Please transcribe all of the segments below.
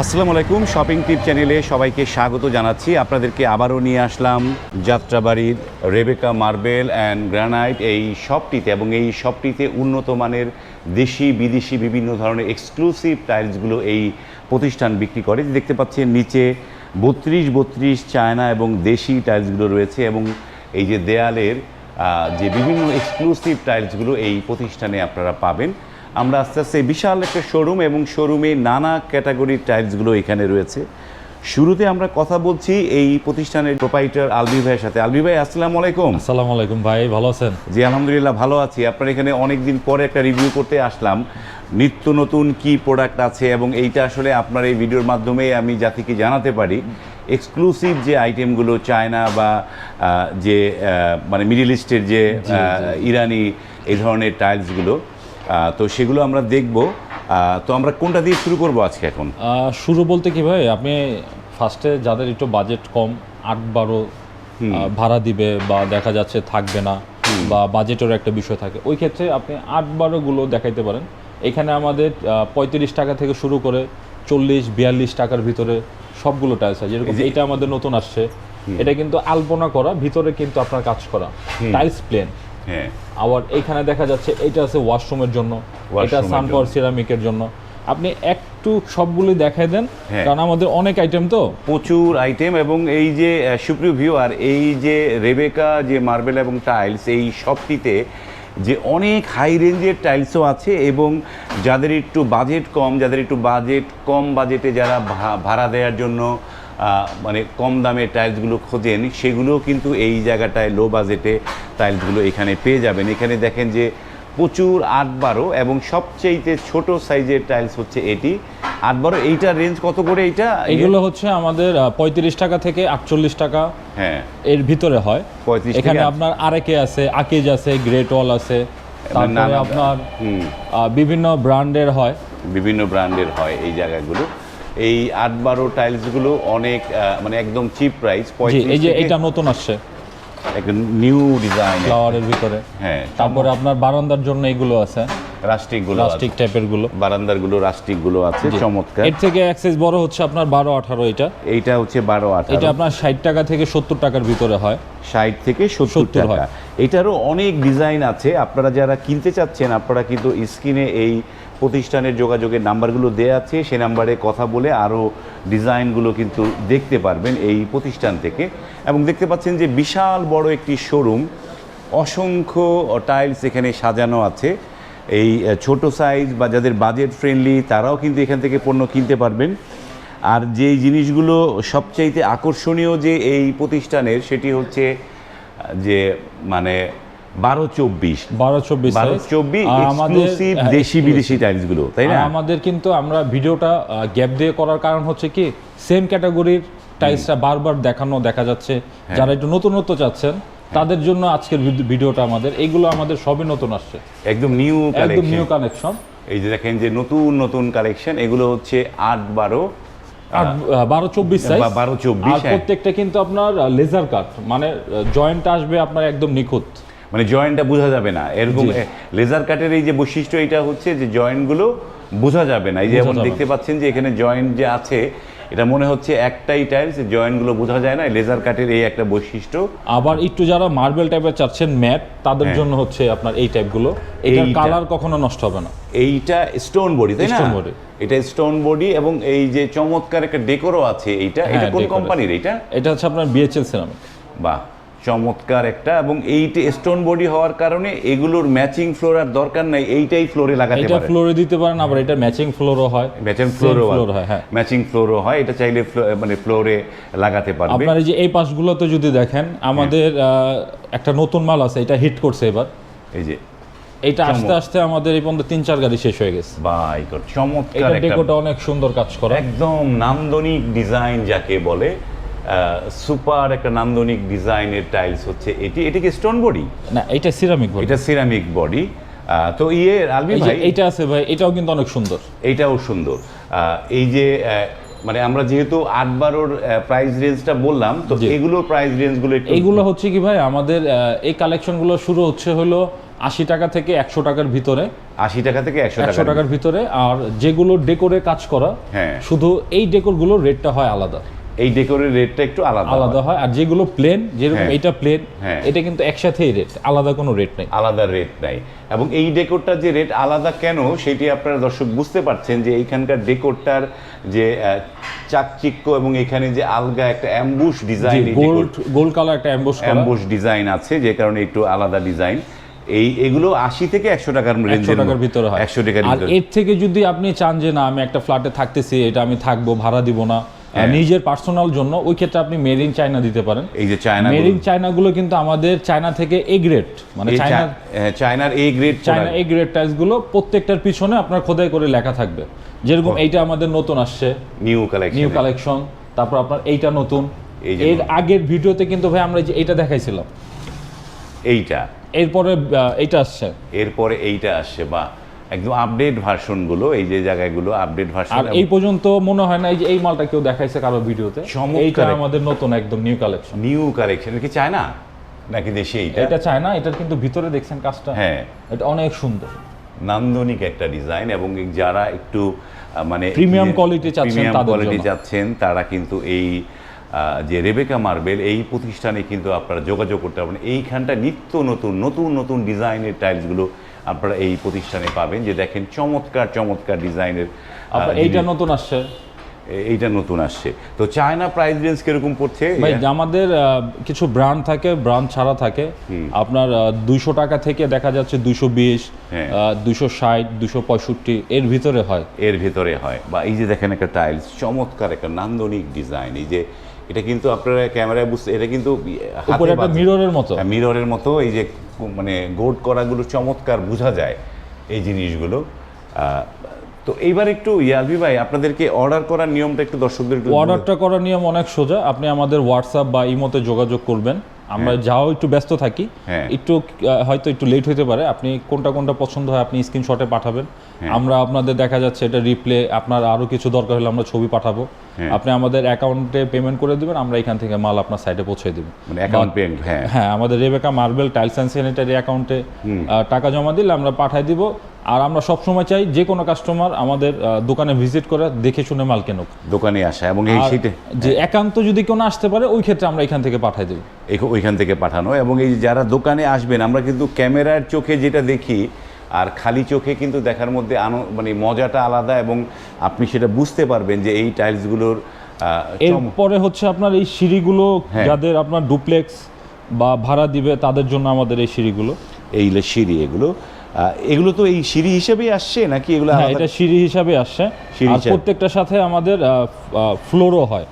আসসালামু আলাইকুম শপিং টিপ চ্যানেলে সবাইকে স্বাগত জানাচ্ছি। আপনাদেরকে আবারও নিয়ে আসলাম যাত্রাবাড়ির রেবেকা মার্বেল অ্যান্ড গ্রানাইট এই শপটিতে এবং এই শপটিতে উন্নত মানের দেশি, বিদেশি বিভিন্ন ধরনের এক্সক্লুসিভ টাইলসগুলো এই প্রতিষ্ঠান বিক্রি করে। দেখতে পাচ্ছেন নিচে বত্রিশ বত্রিশ চায়না এবং দেশি টাইলসগুলো রয়েছে এবং এই যে দেয়ালের যে বিভিন্ন এক্সক্লুসিভ টাইলসগুলো এই প্রতিষ্ঠানে আপনারা পাবেন। আমরা আস্তে আস্তে বিশাল একটা শোরুম এবং শোরুমে নানা ক্যাটাগরির টাইলসগুলো এখানে রয়েছে। শুরুতে আমরা কথা বলছি এই প্রতিষ্ঠানের প্রোপাইটার আলবি ভাইয়ের সাথে। আলবি ভাই আসসালামু আলাইকুম। আসসালামু আলাইকুম ভাই ভালো আছেন? জি আলহামদুলিল্লাহ ভালো আছি। আপনার এখানে অনেক দিন পরে একটা রিভিউ করতে আসলাম। নিত্য নতুন কি প্রোডাক্ট আছে এবং এইটা আসলে আপনার এই ভিডিওর মাধ্যমে আমি জাতিকে জানাতে পারি। এক্সক্লুসিভ যে আইটেমগুলো চায়না বা যে মানে মিডিল ইস্টের যে ইরানি এই ধরনের টাইলসগুলো তো সেগুলো আমরা দেখব। তো আমরা কোনটা দিয়ে শুরু করব আজকে এখন? শুরু বলতে কি ভাই আপনি ফার্স্টে যাদের একটু বাজেট কম আট বারো ভাড়া দিবে বা দেখা যাচ্ছে থাকবে না বা বাজেটের একটা বিষয় থাকে ওই ক্ষেত্রে আপনি আট বারোগুলো দেখাইতে পারেন। এখানে আমাদের পঁয়ত্রিশ টাকা থেকে শুরু করে চল্লিশ বিয়াল্লিশ টাকার ভিতরে সবগুলো টাইলস আছে। যেরকম এটা আমাদের নতুন আসছে। এটা কিন্তু আলপনা করা ভিতরে কিন্তু আপনার কাজ করা। টাইলস প্লেন হ্যাঁ। আবার এইখানে দেখা যাচ্ছে এটা আছে ওয়াশরুমের জন্য এটা সানপাওয়ার সিরামিকের জন্য। আপনি একটু সবগুলি দেখাই দেন হ্যাঁ। কারণ আমাদের অনেক আইটেম তো। প্রচুর আইটেম এবং এই যে সুপ্রিয় ভিউয়ার এই যে রেবেকা যে মার্বেল এবং টাইলস এই শপটিতে যে অনেক হাই রেঞ্জের টাইলসও আছে এবং যাদের একটু বাজেট কম যাদের একটু বাজেট কম বাজেটে যারা ভাড়া দেওয়ার জন্য মানে কম দামে টাইলসগুলো খোঁজেন সেগুলোও কিন্তু এই জায়গাটায় লো বাজেটে টাইলসগুলো এখানে পেয়ে যাবেন। এখানে দেখেন যে প্রচুর আট বারো এবং সবচেয়ে ছোট সাইজের টাইলস হচ্ছে এটি। আট বারো এইটার রেঞ্জ কত করে এইটা? এগুলো হচ্ছে আমাদের পঁয়ত্রিশ টাকা থেকে আটচল্লিশ টাকা হ্যাঁ। এর ভিতরে হয়। 35 এখানে আপনার আরেকে আছে আকেজ আছে গ্রেট ওয়াল আছে তারপরে আপনার বিভিন্ন ব্র্যান্ডের হয়। বিভিন্ন ব্র্যান্ডের হয় এই জায়গাগুলো। এই আট বারো টাইলসগুলো অনেক মানে একদম চিপ প্রাইস এই যে এটা নতুন আসছে। একটা নিউ ডিজাইন ফ্লাওয়ারের ভিতরে। হ্যাঁ তারপরে আপনার বারান্দার জন্য এগুলো আছে। রাস্টিকগুলো প্লাস্টিক টাইপেরগুলো। বারান্দারগুলো রাস্টিকগুলো আছে চমৎকার। এর থেকে অ্যাক্সেস বড় হচ্ছে আপনার বারো আঠারো এটা। এইটা হচ্ছে বারো এটা আপনার ষাট টাকা থেকে সত্তর টাকার ভিতরে হয়। ষাট থেকে সত্তর 70 টাকা। এটারও অনেক ডিজাইন আছে। আপনারা যারা কিনতে চাচ্ছেন আপনারা কিন্তু স্ক্রিনে এই প্রতিষ্ঠানের যোগাযোগের নাম্বারগুলো দেওয়া আছে। সে নাম্বারে কথা বলে আরও ডিজাইনগুলো কিন্তু দেখতে পারবেন এই প্রতিষ্ঠান থেকে। এবং দেখতে পাচ্ছেন যে বিশাল বড় একটি শোরুম। অসংখ্য টাইলস এখানে সাজানো আছে। এই ছোট সাইজ বা যাদের বাজেট ফ্রেন্ডলি তারাও কিন্তু এখান থেকে পণ্য কিনতে পারবেন। আর যেই জিনিসগুলো সবচাইতে আকর্ষণীয় যে এই প্রতিষ্ঠানের সেটি হচ্ছে যে মানে বারো চব্বিশ। বারো চব্বিশ বারো চব্বিশ আমাদের হ্যাঁ, দেশি বিদেশি টাইলসগুলো তাই না? আমাদের কিন্তু আমরা ভিডিওটা গ্যাপ দিয়ে করার কারণ হচ্ছে কি সেম ক্যাটাগরির টাইলসটা বারবার দেখানো দেখা যাচ্ছে হ্যাঁ। যারা একটু নতুনত্ব চাচ্ছেন তাদের জন্য আজকের ভিডিওটা আমাদের এগুলো আমাদের সবই নতুন আসছে। একদম নিউ একদম নিউ কানেকশন এই যে দেখেন যে নতুন নতুন কালেকশন এগুলো হচ্ছে আট বারো বারো চব্বিশ সাইজ বারো চব্বিশ প্রত্যেকটা কিন্তু আপনার লেজার কাট মানে জয়েন্ট আসবে আপনার একদম নিখুঁত। মানে জয়েন্টটা বোঝা যাবে না। এরকম লেজার কাটের এই যে বৈশিষ্ট্য এটা হচ্ছে যে জয়েন্টগুলো বোঝা যাবে না। এই যে যেমন দেখতে পাচ্ছেন যে এখানে জয়েন্ট যে আছে এটা মনে হচ্ছে একটাই টাইলস জয়েন্টগুলো বোঝা যায় না লেজার কাটের এই একটা বৈশিষ্ট্য। আবার একটু যারা মার্বেল টাইপের চাচ্ছেন ম্যাট তাদের হ্যাঁ। জন্য হচ্ছে আপনার এই টাইপগুলো এটার এই কালার কখনো নষ্ট হবে না। এইটা স্টোন বডি তাই না। এটা স্টোন বডি এবং এই যে চমৎকার একটা ডেকোরও আছে এইটা এটা হ্যাঁ, কোন কোম্পানির এইটা? এটা হচ্ছে আপনার বিএচএল সিরামিক বাহ। চমৎকার একটা এবং এইটা স্টোন বডি হওয়ার কারণে এগুলোর ম্যাচিং ফ্লোর আর দরকার নাই এইটাই ফ্লোরে লাগাতে পারেন এটা ফ্লোরে দিতে পারেন আবার এটা ম্যাচিং ফ্লোরও হয়। ম্যাচিং ফ্লোরও হয়, হ্যাঁ। ম্যাচিং ফ্লোরও হয় এটা চাইলে মানে ফ্লোরে লাগাতে পারবে। আপনার এই যে এই পাশগুলোতে যদি দেখেন আমাদের আহ, একটা নতুন মাল আছে এটা হিট করছে এবার। এই যে। এটা আস্তে আস্তে আমাদের এই পর্যন্ত তিন চার গাড়ি শেষ হয়ে গেছে। বাই কর চমৎকার এটা একটা ডেকোটা অনেক সুন্দর কাজ করা। একদম নান্দনিক ডিজাইন যাকে বলে। সুপার একটা নান্দনিক ডিজাইনের টাইলস হচ্ছে এটি। এটা কি স্টোন বডি না এটা সিরামিক বলে এটা সিরামিক বডি তো ইয়ে আলবি ভাই? এইটা আছে ভাই এটাও কিন্তু অনেক সুন্দর। এটাও সুন্দর। এই যে মানে আমরা যেহেতু আট বারোর প্রাইস রেঞ্জটা বললাম তো জি। এগুলোর প্রাইস রেঞ্জগুলো এইগুলো হচ্ছে কি ভাই আমাদের এই কালেকশনগুলো শুরু হচ্ছে হলো আশি টাকা থেকে একশো টাকার ভিতরে। আশি টাকা থেকে একশো একশো টাকার ভিতরে। আর যেগুলো ডেকোরে কাজ করা হ্যাঁ। শুধু এই ডেকোরগুলোর রেটটা হয় আলাদা। এই ডেকোরের রেটটা একটু আলাদা আলাদা হয় আর যেগুলো প্লেন যেরকম হ্যাঁ। এইটা প্লেন হ্যাঁ। এটা কিন্তু একসাথেই রেট আলাদা কোনো রেট নেই। আলাদা রেট নাই। এবং এই ডেকোরটার যে রেট আলাদা কেন সেটি আপনারা দর্শক বুঝতে পারছেন যে এইখানকার ডেকোরটার যে চাকচিক্য এবং এখানে যে আলগা একটা emboss design gold gold colour একটা অ্যাম্বোস করা। অ্যাম্বুশ ডিজাইন আছে যে কারণে একটু আলাদা ডিজাইন এই এগুলো আশি থেকে একশো টাকার রেঞ্জের টাকার ভিতরে হয়। একশো টাকার আর এর থেকে যদি আপনি চান যে না আমি একটা ফ্ল্যাটে থাকতেছি এটা আমি থাকব ভাড়া দিব না। নিজের পার্সোনাল জন্য ওই ক্ষেত্রে আপনি মেড ইন চায়না দিতে পারেন। এই যে চায়না মেড ইন চায়নাগুলো কিন্তু আমাদের চায়না থেকে এ গ্রেড মানে চায়না চায়নার A grade China A grade টাইলসগুলো প্রত্যেকটার পিছনে আপনার খোদাই করে লেখা থাকবে। যেরকম এইটা আমাদের নতুন আসছে। নিউ কালেকশন নিউ কালেকশন তারপর আপনার এইটা নতুন। এর আগের ভিডিওতে কিন্তু ভাই আমরা যে এইটা দেখাইছিলাম। এইটা। এরপরে এইটা আসছে। এরপরে এইটা আসছে বা একদম আপডেট ভার্সনগুলো এই যে জায়গাগুলো আপডেট আর ভার্সন এই পর্যন্ত মনে হয় না এই যে এই মালটা কেউ দেখাইছে কারও ভিডিওতে। এইটা আমাদের নতুন একদম নিউ কালেকশন নিউ কালেকশন কি চায়না? নাকি দেশি এইটা? এটা চায় না এটার কিন্তু ভিতরে দেখছেন কাজটা। হ্যাঁ। এটা অনেক সুন্দর। নান্দনিক একটা ডিজাইন এবং যারা একটু মানে Premium quality চাচ্ছেন প্রিমিয়াম কোয়ালিটি চাচ্ছেন তারা কিন্তু এই যে রেবেকা মার্বেল এই প্রতিষ্ঠানে কিন্তু আপনারা যোগাযোগ করতে পারবেন। এইখানটা নিত্য নতুন নতুন নতুন ডিজাইনের টাইলসগুলো আপনারা এই প্রতিষ্ঠানে পাবেন যে দেখেন চমৎকার চমৎকার ডিজাইনের আপনার এইটা নতুন আসছে। এইটা নতুন আসছে। তো চায়না প্রাইস রেঞ্জ কীরকম পড়ছে? ভাই আমাদের কিছু ব্র্যান্ড থাকে ব্র্যান্ড ছাড়া থাকে। আপনার দুইশো টাকা থেকে দেখা যাচ্ছে দুইশো বিশ হ্যাঁ। দুইশো ষাট দুইশো পঁয়ষট্টি এর ভিতরে হয়। এর ভিতরে হয়। বা এই যে দেখেন একটা টাইলস চমৎকার একটা নান্দনিক ডিজাইন এই যে এটা কিন্তু আপনারা ক্যামেরায় বুঝতে এটা কিন্তু মিররের মতো। হ্যাঁ, মিররের মতো এই যে মানে গোড করাগুলো চমৎকার বোঝা যায় এই জিনিসগুলো। আহ, তো এইবার একটু ইয়ালভি ভাই আপনাদেরকে অর্ডার করার নিয়মটা একটু দর্শকদের অর্ডারটা করার নিয়ম অনেক সোজা। আপনি আমাদের হোয়াটসঅ্যাপ বা ইমোতে যোগাযোগ করবেন। আমরা যাও একটু ব্যস্ত থাকি। হ্যাঁ। একটু হয়তো একটু লেট হতে পারে। আপনি কোনটা কোনটা পছন্দ হয় আপনি স্ক্রিনশটে পাঠাবেন। হ্যাঁ। আমরা আপনাদের দেখা যাচ্ছে এটা রিপ্লে আপনার আরও কিছু দরকার হলে আমরা ছবি পাঠাবো। হ্যাঁ। আপনি আমাদের অ্যাকাউন্টে পেমেন্ট করে দিবেন আমরা এখান থেকে মাল আপনার সাইডে পৌঁছে দিব। মানে হ্যাঁ। হ্যাঁ আমাদের Rebecca marble tiles and sanitary অ্যাকাউন্টে টাকা জমা দিলে আমরা পাঠাই দিব। আর আমরা সবসময় চাই যে কোনো কাস্টমার আমাদের দোকানে ভিজিট করে দেখে শুনে মাল কেনুক। দোকানে আসা এবং এই শীতে যে একান্ত যদি কেউ না আসতে পারে ওই ক্ষেত্রে আমরা এখান থেকে পাঠাই দেব ওইখান থেকে পাঠানো এবং এই যারা দোকানে আসবেন আমরা কিন্তু ক্যামেরার চোখে যেটা দেখি আর খালি চোখে কিন্তু দেখার মধ্যে আনো মানে মজাটা আলাদা এবং আপনি সেটা বুঝতে পারবেন যে এই টাইলসগুলোর এরপরে হচ্ছে আপনার এই সিঁড়িগুলো হ্যাঁ। যাদের আপনার ডুপ্লেক্স বা ভাড়া দিবে তাদের জন্য আমাদের এই সিঁড়িগুলো। এই সিঁড়ি এগুলো। এগুলো তো এই সিঁড়ি হিসেবেই আসছে নাকি এগুলো হ্যাঁ এটা সিঁড়ি হিসাবে আসছে। আর। প্রত্যেকটার সাথে আমাদের ফ্লোরও হয়।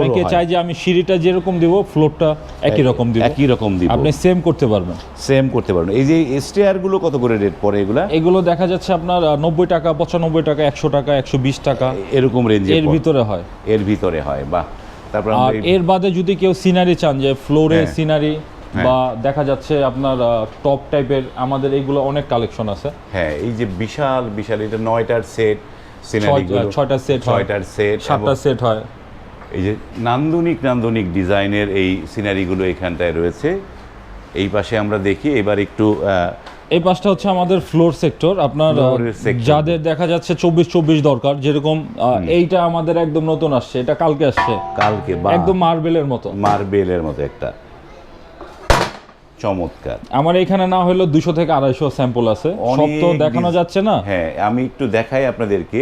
অনেকে। চায় যে আমি সিঁড়িটা যেরকম দিব ফ্লোরটা একই রকম দিব। একই রকম দিব। আপনি সেম করতে পারবেন। সেম করতে পারবেন। এই যে স্টেয়ারগুলো কত করে রেট পড়ে এগুলা? এগুলো দেখা যাচ্ছে আপনার নব্বই টাকা পঁচানব্বই টাকা একশো টাকা একশো বিশ টাকা। এরকম রেঞ্জে এর ভিতরে হয়। এর ভিতরে হয় বাহ। তারপর আর এর বাদে যদি কেউ সিনারি চান যে ফ্লোরে হ্যাঁ। সিনারি বা দেখা যাচ্ছে আপনার টপ টাইপের আমাদের এইগুলো অনেক কালেকশন আছে। হ্যাঁ এই যে বিশাল বিশাল এটা নয়টার সেট ছয়টা set হয়। ছয়টার সেট সাতটা সেট হয়। এই যে নান্দনিক নান্দনিক ডিজাইনের এই সিনারিগুলো এখানটায় রয়েছে। এই পাশে আমরা দেখি এবার একটু এই পাশটা হচ্ছে আমাদের ফ্লোর সেক্টর আপনার। যাদের দেখা যাচ্ছে চব্বিশ চব্বিশ দরকার যেরকম এইটা আমাদের একদম নতুন আসছে এটা কালকে আসছে। কালকে বা একদম মার্বেলের মতো। মার্বেলের মতো একটা। চমৎকার। আমার এখানে না হলেও দুশো থেকে আড়াইশো স্যাম্পল আছে। সব তো দেখানো যাচ্ছে না। হ্যাঁ আমি একটু দেখাই আপনাদেরকে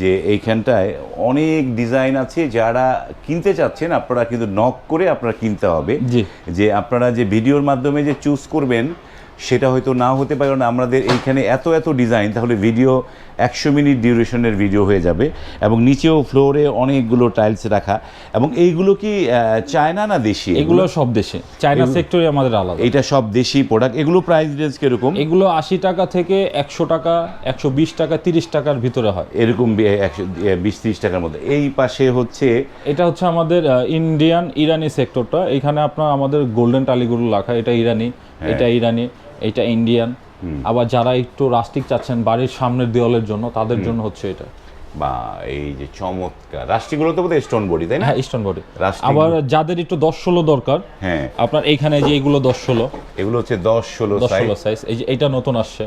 যে এইখানটায় অনেক ডিজাইন আছে। যারা কিনতে চাচ্ছেন আপনারা কিন্তু নক করে আপনারা কিনতে হবে। যে আপনারা যে ভিডিওর মাধ্যমে যে চুজ করবেন সেটা হয়তো না হতে পারে। কারণ আমাদের এইখানে এত এত ডিজাইন। তাহলে ভিডিও একশো মিনিট ডিউরেশনের ভিডিও হয়ে যাবে এবং নিচেও ফ্লোরে অনেকগুলো টাইলস রাখা। এবং এইগুলো কি চায়না না দেশি? এগুলো সব দেশে। চায়না সেক্টরে আমাদের আলাদা। এইটা সব দেশি প্রোডাক্ট এগুলো প্রাইস রেঞ্জ কীরকম? এগুলো আশি টাকা থেকে একশো টাকা একশো বিশ টাকা তিরিশ টাকার ভিতরে হয়। এরকম একশো বিশ তিরিশ টাকার মধ্যে। এই পাশে হচ্ছে এটা হচ্ছে আমাদের ইন্ডিয়ান ইরানি সেক্টরটা এখানে আপনার আমাদের গোল্ডেন টালিগুলো লেখা এটা ইরানি হ্যাঁ। এটা ইরানি এটা ইন্ডিয়ান আবার যারা একটু রাস্টিক চাচ্ছেন বাড়ির সামনের দেওয়ালের জন্য তাদের জন্য হচ্ছে এটা। বা এই যে চমৎকার। রাষ্ট্রগুলো তো বোধহয় স্টোন বডি তাই না? হ্যাঁ ইস্টার্ন বডি আবার যাদের একটু দশ ষোলো দরকার হ্যাঁ। আপনার এইখানে যে এগুলো দশ ষোলো। এগুলো হচ্ছে দশ ষোলো দশ ষোলো সাইজ এই যে এটা নতুন আসছে।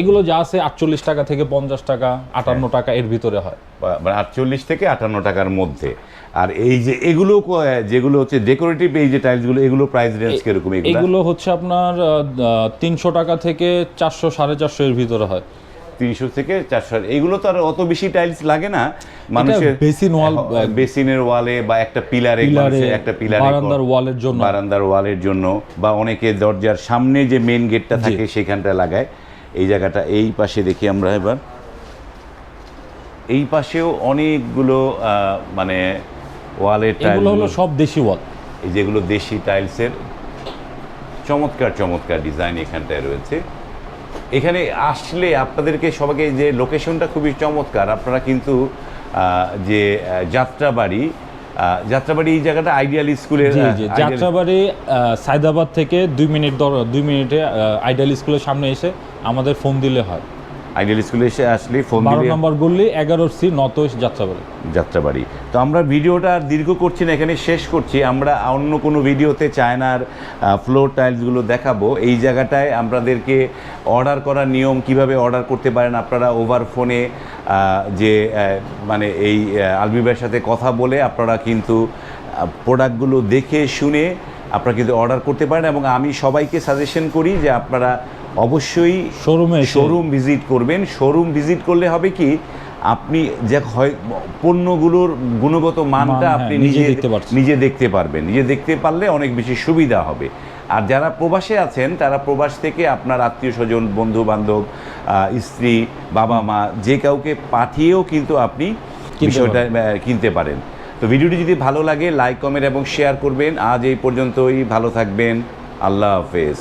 এগুলো যা আছে আটচল্লিশ টাকা থেকে পঞ্চাশ টাকা আটান্ন টাকা এর ভিতরে হয়। মানে আটচল্লিশ থেকে আটান্ন টাকার মধ্যে। আর এই যে এগুলো যেগুলো হচ্ছে ডেকোরেটিভ এই যে টাইলসগুলো এগুলো প্রাইস রেঞ্জ কীরকম এগুলো? হচ্ছে আপনার তিনশো টাকা থেকে চারশো সাড়ে চারশো এর ভিতরে হয়। তিনশো থেকে চারশো এগুলো তো আর অত বেশি টাইলস লাগে না। মানুষের বেসিন ওয়াল বেসিনের ওয়ালে বা একটা পিলারে পিলারে একটা পিলারে বারান্দার ওয়ালের জন্য। বারান্দার ওয়ালের জন্য বা অনেকে দরজার সামনে যে মেন গেটটা থাকে সেখানটা লাগায়। এই জায়গাটা এই পাশে দেখি আমরা এবার। এই পাশেও অনেকগুলো মানে ওয়ালের টাইল হলো সব দেশি ওয়াল। এই যেগুলো দেশি টাইলসের চমৎকার চমৎকার ডিজাইন এখানটায় রয়েছে। এখানে আসলে আপনাদেরকে সবাইকে যে লোকেশনটা খুবই চমৎকার আপনারা কিন্তু আহ, যে যাত্রাবাড়ি যাত্রাবাড়ি এই জায়গাটা আইডিয়াল স্কুলের যাত্রাবাড়ি সাইদাবাদ থেকে দুই মিনিট দর দুই মিনিটে আইডিয়াল স্কুলের সামনে এসে আমাদের ফোন দিলে হয়। আইডিয়াল স্কুলে এসে আসলে ফোন বারো নম্বর গল্লি এগারো সি ওয়েস্ট যাত্রাবাড়ি। যাত্রাবাড়ি। তো আমরা ভিডিওটা আর দীর্ঘ করছি না এখানে শেষ করছি। আমরা অন্য কোনো ভিডিওতে চায়নার ফ্লোর টাইলসগুলো দেখাবো। এই জায়গাটায় আপনাদেরকে অর্ডার করার নিয়ম কীভাবে অর্ডার করতে পারেন আপনারা ওভার ফোনে যে মানে এই আহ, আলবিবের সাথে কথা বলে আপনারা কিন্তু প্রোডাক্টগুলো দেখে শুনে আপনারা কিন্তু অর্ডার করতে পারেন। এবং আমি সবাইকে সাজেশন করি যে আপনারা অবশ্যই শোরুমে শোরুম ভিজিট করবেন। শোরুম ভিজিট করলে হবে কি আপনি যে হয় পণ্যগুলোর গুণগত মানটা হ্যাঁ, আপনি নিজে নিজে দেখতে পারছেন। নিজে দেখতে পারবেন। নিজে দেখতে পারলে অনেক বেশি সুবিধা হবে। আর যারা প্রবাসে আছেন তারা প্রবাস থেকে আপনার আত্মীয় স্বজন বন্ধু বান্ধব স্ত্রী বাবা মা যে কাউকে পাঠিয়েও কিন্তু আপনি বিষয়টা কিনতে পারেন। তো ভিডিওটি যদি ভালো লাগে লাইক কমেন্ট এবং শেয়ার করবেন। আজ এই পর্যন্তই। ভালো থাকবেন। আল্লাহ হাফেজ।